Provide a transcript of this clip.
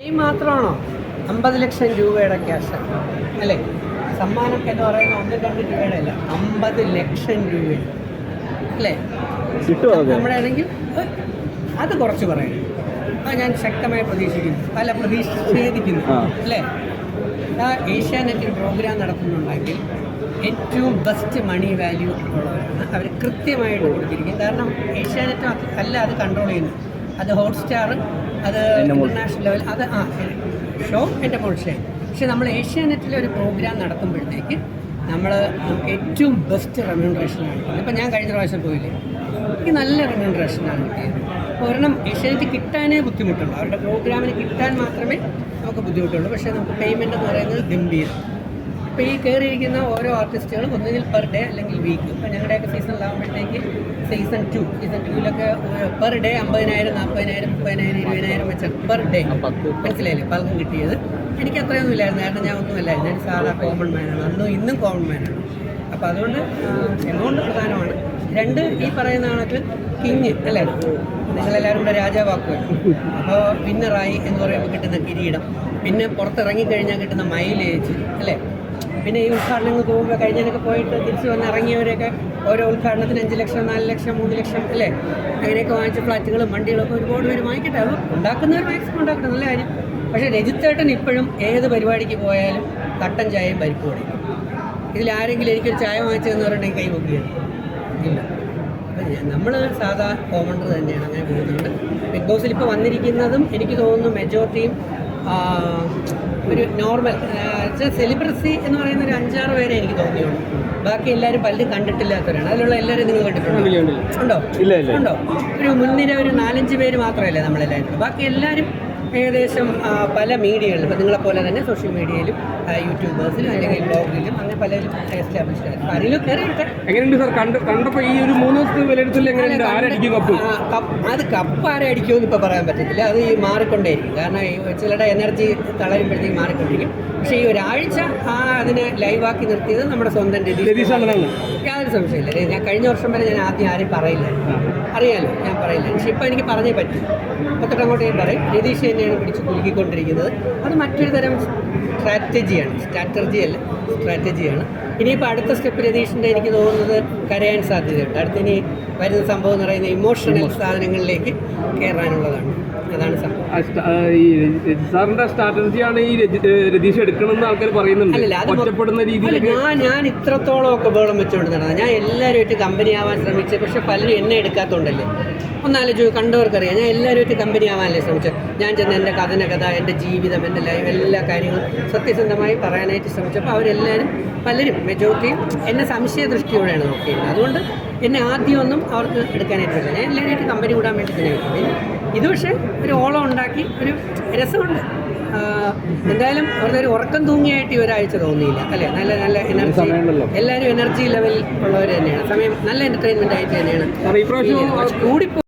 ഈ മാത്രമാണോ? അമ്പത് ലക്ഷം രൂപയുടെ ക്യാഷ്. അല്ലേ? സമ്മാനം എന്ന് പറയുന്ന ഒന്ന് രണ്ട് രൂപയുടെ അല്ല അമ്പത് ലക്ഷം രൂപ അല്ലേ? നമ്മുടെ ആണെങ്കിൽ അത് കുറച്ച് പറയണം അത് ഞാൻ ശക്തമായി പ്രതീക്ഷിക്കുന്നു. അല്ല പ്രതീക്ഷിക്കുന്നു അല്ലേ? ആ ഏഷ്യാനെറ്റിൽ പ്രോഗ്രാം നടത്തുന്നുണ്ടെങ്കിൽ ഏറ്റവും ബെസ്റ്റ് മണി വാല്യൂ ഉള്ളവരാണ്. അവർ കൃത്യമായിട്ട് കൊടുത്തിരിക്കും. കാരണം ഏഷ്യാനെറ്റ് അല്ല അത് കൺട്രോൾ ചെയ്യുന്നത്. അത് ഹോട്ട്സ്റ്റാർ അത്. ഇന്റർനാഷണൽ ലെവൽ അത് ആ ഷോ എന്റെ മോൾഷേ പക്ഷെ നമ്മൾ ഏഷ്യാനെറ്റിൽ ഒരു പ്രോഗ്രാം നടത്തുമ്പോഴത്തേക്ക് നമ്മൾ നമുക്ക് ഏറ്റവും ബെസ്റ്റ് റെമ്യൂണറേഷനാണ് ആണ് ഇപ്പം ഞാൻ കഴിഞ്ഞ പ്രാവശ്യം പോയില്ലേ? എനിക്ക് നല്ല റെമ്യൂണറേഷനാണ് കിട്ടിയത്. അപ്പോൾ ഒരെണ്ണം ഏഷ്യാനെറ്റ് കിട്ടാനേ ബുദ്ധിമുട്ടുള്ളൂ. അവരുടെ പ്രോഗ്രാമിന് കിട്ടാൻ മാത്രമേ നമുക്ക് ബുദ്ധിമുട്ടുള്ളൂ. പക്ഷേ നമുക്ക് പേയ്മെന്റ് എന്ന് പറയുന്നത് ഗംഭീരം. ഇപ്പോൾ ഈ കയറിയിരിക്കുന്ന ഓരോ ആർട്ടിസ്റ്റുകളും ഒന്നുകിൽ പെർ ഡേ അല്ലെങ്കിൽ വീക്ക് ഇപ്പോൾ ഞങ്ങളുടെയൊക്കെ സീസണിലാകുമ്പോഴത്തേക്ക് സീസൺ ടു സീസൺ ടൂവിലൊക്കെ പെർ ഡേ അമ്പതിനായിരം നാൽപ്പതിനായിരം മുപ്പതിനായിരം ഇരുപതിനായിരം വെച്ചാൽ പെർ ഡേ മനസ്സിലായില്ലേ? പലർക്കും കിട്ടിയത്. എനിക്ക് അത്രയൊന്നും ഇല്ലായിരുന്നു. കാരണം ഞാൻ ഒന്നുമല്ലായിരുന്നു ഞാൻ സാധാ കോമൺ മാനാണ് അന്നും ഇന്നും കോമൺ മാനാണ് അപ്പോൾ അതുകൊണ്ട് എമൗണ്ട് പ്രധാനമാണ്. രണ്ട് ഈ പറയുന്ന കണക്ക് കിങ് അല്ലേ? നിങ്ങളെല്ലാവരും കൂടെ രാജാവാക്കുക. അപ്പോൾ വിന്നറായി എന്ന് പറയുമ്പോൾ കിട്ടുന്ന കിരീടം. പിന്നെ പുറത്തിറങ്ങിക്കഴിഞ്ഞാൽ കിട്ടുന്ന മൈലേജ് അല്ലേ? പിന്നെ ഈ ഉദ്ഘാടനങ്ങൾക്ക് പോകുമ്പോൾ കഴിഞ്ഞതിനൊക്കെ പോയിട്ട് തിരിച്ചു വന്ന് ഇറങ്ങിയവരെയൊക്കെ ഓരോ ഉദ്ഘാടനത്തിന് അഞ്ച് ലക്ഷം നാല് ലക്ഷം മൂന്ന് ലക്ഷം അല്ലേ? അങ്ങനെയൊക്കെ വാങ്ങിച്ച ഫ്ലാറ്റുകളും വണ്ടികളൊക്കെ ഒരുപാട് പേര് വാങ്ങിക്കട്ടെ. അത് ഉണ്ടാക്കുന്നവർ മാക്സിമം ഉണ്ടാക്കട്ടെ നല്ല കാര്യം. പക്ഷേ രജിത്തേട്ടൻ ഇപ്പോഴും ഏത് പരിപാടിക്ക് പോയാലും കട്ടൻ ചായയും പരിപ്പ് ആരെങ്കിലും എനിക്കൊരു ചായ വാങ്ങിച്ചതെന്ന് പറഞ്ഞിട്ടുണ്ടെങ്കിൽ കൈ നോക്കിയത് ഇല്ല. നമ്മൾ സാധാ കോമണ്ടർ തന്നെയാണ് അങ്ങനെ പോകുന്നുണ്ട് ബിഗ് ബോസിൽ ഇപ്പോൾ വന്നിരിക്കുന്നതും എനിക്ക് തോന്നുന്നു മെജോറിറ്റിയും ഒരു നോർമൽ സെലിബ്രസി എന്ന് പറയുന്ന ഒരു അഞ്ചാറ് പേരെ എനിക്ക് തോന്നിയുള്ളൂ. ബാക്കി എല്ലാവരും പലരും കണ്ടിട്ടില്ലാത്തവരാണ്. അതിലുള്ള എല്ലാവരും നിങ്ങൾ കണ്ടിട്ടുണ്ടോ? ഉണ്ടോ. ഇല്ല, ഇല്ല. ഉണ്ടോ? ഒരു മുൻനിര ഒരു നാലഞ്ച് പേര് മാത്രമല്ലേ നമ്മളെല്ലാവരും. ബാക്കി എല്ലാവരും ഏകദേശം പല മീഡിയകളിലും ഇപ്പം നിങ്ങളെപ്പോലെ തന്നെ സോഷ്യൽ മീഡിയയിലും യൂട്യൂബേഴ്സിലും അല്ലെങ്കിൽ ബ്ലോഗിലും അങ്ങനെ പലരും എസ്റ്റാബ്ലിഷ് ആയി. ആരെങ്കിലും കയറിയിട്ട് എങ്ങനെയുണ്ട് സാർ? കണ്ട് കണ്ടപ്പോൾ ഈ ഒരു മൂന്ന് ദിവസത്തെ വിലയിരുത്തൽ എങ്ങനെയുണ്ട് ആരടിക്കും കപ്പ്? അത് കപ്പ് ആരെ അടിക്കുമെന്ന് ഇപ്പോൾ പറയാൻ പറ്റത്തില്ല. അത് ഈ മാറിക്കൊണ്ടേയിരിക്കും. കാരണം ഈ ചിലരുടെ എനർജി തളരുമ്പോഴത്തേക്ക് മാറിക്കൊണ്ടിരിക്കും. പക്ഷേ ഈ ഒരാഴ്ച ആ അതിനെ ലൈവാക്കി നിർത്തിയത് നമ്മുടെ സ്വന്തം രതീഷ്. യാതൊരു സംശയമില്ല ഞാൻ കഴിഞ്ഞ വർഷം വരെ ഞാൻ ആദ്യം ആരെയും പറയില്ല. അറിയാലോ ഞാൻ പറയില്ല. പക്ഷെ ഇപ്പം എനിക്ക് പറഞ്ഞേ പറ്റും. അങ്ങോട്ട് ഞാൻ പറയും. രതീഷ് തന്നെയാണ് പിടിച്ച് കുലുക്കിക്കൊണ്ടിരിക്കുന്നത്. അത് മറ്റൊരു തരം സ്ട്രാറ്റജിയാണ് സ്ട്രാറ്റജി അല്ല സ്ട്രാറ്റജിയാണ്. ഇനിയിപ്പോൾ അടുത്ത സ്റ്റെപ്പ് രതീഷിന്റെ എനിക്ക് തോന്നുന്നത് കരയാൻ സാധ്യതയുണ്ട്. അടുത്തിനി വരുന്ന സംഭവം എന്ന് പറയുന്ന ഇമോഷണൽ സാധനങ്ങളിലേക്ക് കയറാനുള്ളതാണ് ഈ സാറിന്റെ സ്ട്രാറ്റജിയാണ് ഈ രതീഷ് എടുക്കണമെന്ന് ആൾക്കാർ പറയുന്നുണ്ട്. ഒറ്റപ്പെടുന്ന അല്ല, ഞാൻ ഞാൻ ഇത്രത്തോളം ഒക്കെ ബോളം വെച്ചുകൊണ്ട് നടന്നത്. ഞാൻ എല്ലാവരുമായിട്ട് കമ്പനി ആവാൻ ശ്രമിച്ചത് പക്ഷെ പലരും എന്നെ എടുക്കാത്തതുകൊണ്ടല്ലേ ഒന്നാലോചിച്ചു കണ്ടവർക്കറിയാം. ഞാൻ എല്ലാവരുമായിട്ട് കമ്പനി ആവാനല്ലേ ശ്രമിച്ചത് ഞാൻ ചെന്ന് എന്റെ കഥന കഥ എന്റെ ജീവിതം എന്റെ ലൈഫ് എല്ലാ കാര്യങ്ങളും സത്യസന്ധമായി പറയാനായിട്ട് ശ്രമിച്ചപ്പോൾ അവരെല്ലാവരും പലരും മെജോറിറ്റിയും എന്നെ സംശയ ദൃഷ്ടിയോടെയാണ് നോക്കിയത് അതുകൊണ്ട് എന്നെ ആദ്യമൊന്നും അവർക്ക് എടുക്കാനായിട്ട് പറ്റില്ല. ഞാൻ എല്ലാവരുമായിട്ട് കമ്പനി കൂടാൻ വേണ്ടി തന്നെ. ഇത് പക്ഷേ ഒരു ഓളം ഉണ്ടാക്കി ഒരു രസമുണ്ട്. എന്തായാലും അവരുടെ ഒരു ഉറക്കം തൂങ്ങിയായിട്ട് ഈ ഒരാഴ്ച തോന്നിയില്ല അല്ലേ? നല്ല നല്ല എനർജി. എല്ലാവരും എനർജി ലെവൽ ഉള്ളവർ തന്നെയാണ്. സമയം നല്ല എന്റർടൈൻമെന്റ് ആയിട്ട് തന്നെയാണ്. കൂടിപ്പോ